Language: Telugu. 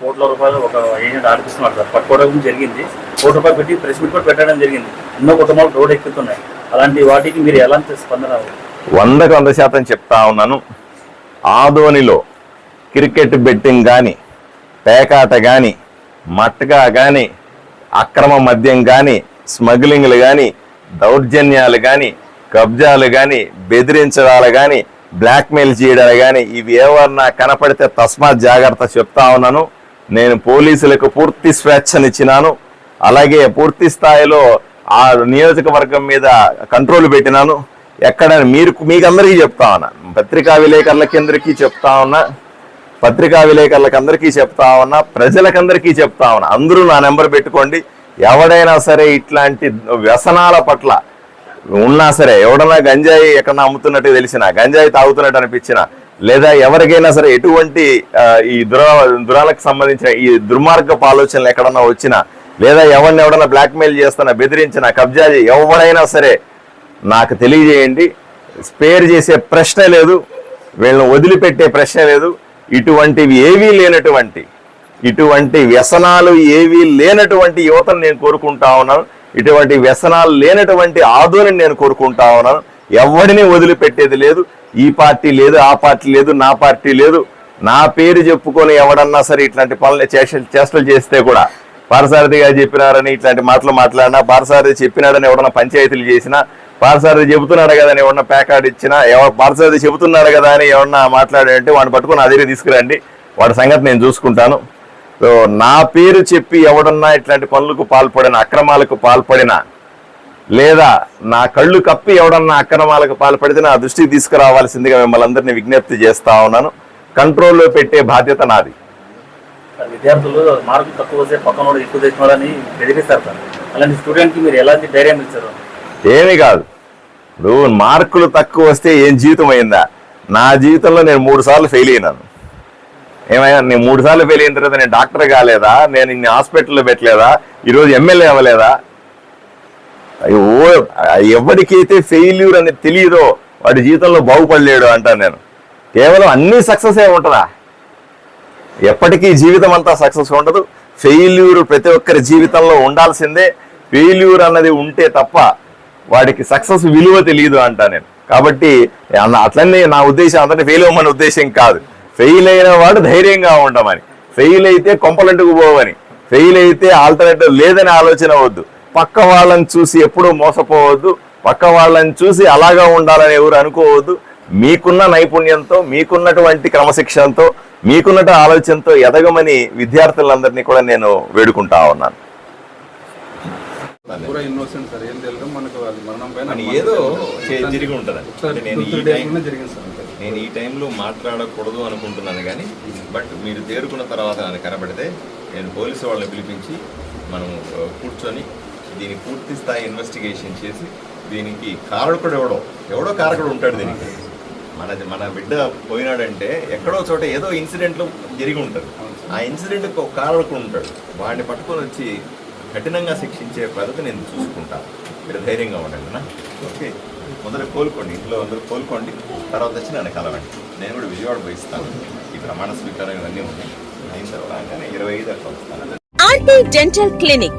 కోట్ల రూపాయలు ఒక ఏజెంట్ ఆడిపిస్తున్నారు సార్. పట్టుకోవడం జరిగింది. కోటి రూపాయలు పెట్టి ప్రెస్ మీట్ కూడా పెట్టడం జరిగింది. ఎన్నో కుటుంబాలు రోడ్ ఎక్కుతున్నాయి. అలాంటి వాటికి మీరు ఎలాంటి స్పందన వందకు వంద శాతం చెప్తా ఉన్నాను. ఆదోనిలో క్రికెట్ బెట్టింగ్ కానీ పేకాట కానీ మట్టగా కానీ అక్రమ మద్యం కానీ స్మగ్లింగ్లు కానీ దౌర్జన్యాలు కానీ కబ్జాలు కానీ బెదిరించడాలు కానీ బ్లాక్మెయిల్ చేయడాలు కానీ ఇవి ఏమన్నా కనపడితే తస్మాత్ జాగ్రత్త చెప్తా ఉన్నాను. నేను పోలీసులకు పూర్తి స్వేచ్ఛనిచ్చినాను. అలాగే పూర్తి స్థాయిలో ఆ నియోజకవర్గం మీద కంట్రోల్ పెట్టినాను. ఎక్కడ మీరు మీకు అందరికీ చెప్తా ఉన్నా. పత్రికా విలేకరులకి చెప్తా ఉన్నా. పత్రికా విలేకరులకి అందరికీ చెప్తా ఉన్నా. ప్రజలకందరికీ చెప్తా ఉన్నా. అందరూ నా నెంబర్ పెట్టుకోండి. ఎవడైనా సరే ఇట్లాంటి వ్యసనాల పట్ల ఉన్నా సరే ఎవడన్నా గంజాయి ఎక్కడ అమ్ముతున్నట్టు తెలిసినా గంజాయి తాగుతున్నట్టు అనిపించినా లేదా ఎవరికైనా సరే ఎటువంటి ఈ దుర దురాలకు సంబంధించిన ఈ దుర్మార్గపు ఆలోచనలు ఎక్కడన్నా వచ్చినా లేదా ఎవరిని ఎవడన్నా బ్లాక్మెయిల్ చేస్తున్నా బెదిరించిన కబ్జా ఎవరైనా సరే నాకు తెలియజేయండి. స్పేర్ చేసే ప్రశ్న లేదు. వీళ్ళని వదిలిపెట్టే ప్రశ్న లేదు. ఇటువంటివి ఏవీ లేనటువంటి ఇటువంటి వ్యసనాలు ఏవీ లేనటువంటి యువతను నేను కోరుకుంటా ఉన్నాను. ఇటువంటి వ్యసనాలు లేనటువంటి ఆదోని నేను కోరుకుంటా ఉన్నాను. ఎవరిని వదిలిపెట్టేది లేదు. ఈ పార్టీ లేదు ఆ పార్టీ లేదు నా పార్టీ లేదు. నా పేరు చెప్పుకొని ఎవడన్నా సరే ఇట్లాంటి పనులు చేష్టలు చేస్తే కూడా పారసారథిగా చెప్పినారని ఇట్లాంటి మాటలు మాట్లాడినా పారసారథి చెప్పినాడని ఎవడన్నా పంచాయతీలు చేసినా పారసారథి చెబుతున్నాడు కదా అని ఎవడన్నా ప్యాకార్డ్ ఇచ్చినా ఎవరు పారసారథి చెబుతున్నాడు కదా అని ఎవరన్నా మాట్లాడాడంటే వాడిని పట్టుకొని అదే తీసుకురండి. వాడి సంగతి నేను చూసుకుంటాను. సో నా పేరు చెప్పి ఎవడన్నా ఇట్లాంటి పనులకు పాల్పడిన అక్రమాలకు పాల్పడిన లేదా నా కళ్ళు కప్పి ఎవడన్నా అక్రమాలకు పాల్పడితే నా దృష్టికి తీసుకురావాల్సిందిగా మిమ్మల్ని అందరినీ విజ్ఞప్తి చేస్తా ఉన్నాను. కంట్రోల్లో పెట్టే బాధ్యత నాది. విద్యార్థులు మార్కులు తక్కువ వస్తే పక్కన ఎక్కువ తెచ్చినాడని బెదిరిస్తారు సార్. అలాంటి స్టూడెంట్కి మీరు ఎలాంటి ధైర్యం ఇచ్చారు? ఏమీ కాదు. ఇప్పుడు మార్కులు తక్కువ వస్తే ఏం జీవితం అయిందా? నా జీవితంలో నేను మూడు సార్లు ఫెయిల్ అయినాను. ఏమయ్యా నేను మూడు సార్లు ఫెయిల్ అయిన తర్వాత నేను డాక్టర్ కాలేదా? నేను ఇన్ని హాస్పిటల్లో పెట్టలేదా? ఈరోజు ఎమ్మెల్యే అవ్వలేదా? ఎవరికైతే ఫెయిల్యూర్ అనేది తెలియదో వాడి జీవితంలో బాగుపడలేడు అంటాను నేను. కేవలం అన్ని సక్సెస్ ఏ ఉంటుందా? ఎప్పటికీ జీవితం అంతా సక్సెస్ ఉండదు. ఫెయిల్యూర్ ప్రతి ఒక్కరి జీవితంలో ఉండాల్సిందే. ఫెయిల్యూర్ అన్నది ఉంటే తప్ప వాడికి సక్సెస్ విలువ తెలియదు అంటా నేను. కాబట్టి అన్న- అట్లనే నా ఉద్దేశం అందరినీ ఫెయిల్ అవ్వమని ఉద్దేశం కాదు. ఫెయిల్ అయిన వాడు ధైర్యంగా ఉండమని. ఫెయిల్ అయితే కొంపలంటుకు పోవని. ఫెయిల్ అయితే ఆల్టర్నేటివ్ లేదని ఆలోచన వద్దు. పక్క వాళ్ళని చూసి ఎప్పుడూ మోసపోవద్దు పక్క వాళ్ళని చూసి అలాగా ఉండాలని ఎవరు అనుకోవద్దు. మీకున్న నైపుణ్యంతో మీకున్నటువంటి క్రమశిక్షణతో మీకున్నట్టు ఆలోచనతో ఎదగమని విద్యార్థులందరినీ కూడా నేను వేడుకుంటా ఉన్నాను. పూరా ఇన్నోసెంట్ సార్ ఏం తెలియదు. మనకు అది మరణం పైన అని ఏదో జరిగి ఉంటుంది నేను ఈ. నేను ఈ టైంలో మాట్లాడకూడదు అనుకుంటున్నాను కానీ బట్ మీరు తేరుకున్న తర్వాత నాకు కనబడితే నేను పోలీసు వాళ్ళని పిలిపించి మనం కూర్చొని దీని పూర్తి స్థాయి ఇన్వెస్టిగేషన్ చేసి దీనికి కారకుడు ఎవడో ఎవడో కారకుడు ఉంటాడు దీనికి. మన మన బిడ్డ పోయినాడంటే ఎక్కడో చోట ఏదో ఇన్సిడెంట్లు జరిగి ఉంటుంది ఆ ఇన్సిడెంట్కి ఒక కారకుడు ఉంటాడు. వాడిని పట్టుకొని వచ్చి కఠినంగా శిక్షించే పద్ధతి నేను చూసుకుంటాను మీరు ధైర్యంగా ఉండండి నా ఓకే. మొదట కోలుకోండి ఇంట్లో అందరూ కోలుకోండి తర్వాత వచ్చి నన్ను కలవండి. నేను కూడా విజయవాడ పోయిస్తాను ఈ ప్రమాణ స్వీకారం ఇవన్నీ ఉన్నాయి. అయిన తర్వాత ఇరవై ఐదు అట్లా వస్తాను. Dental clinic.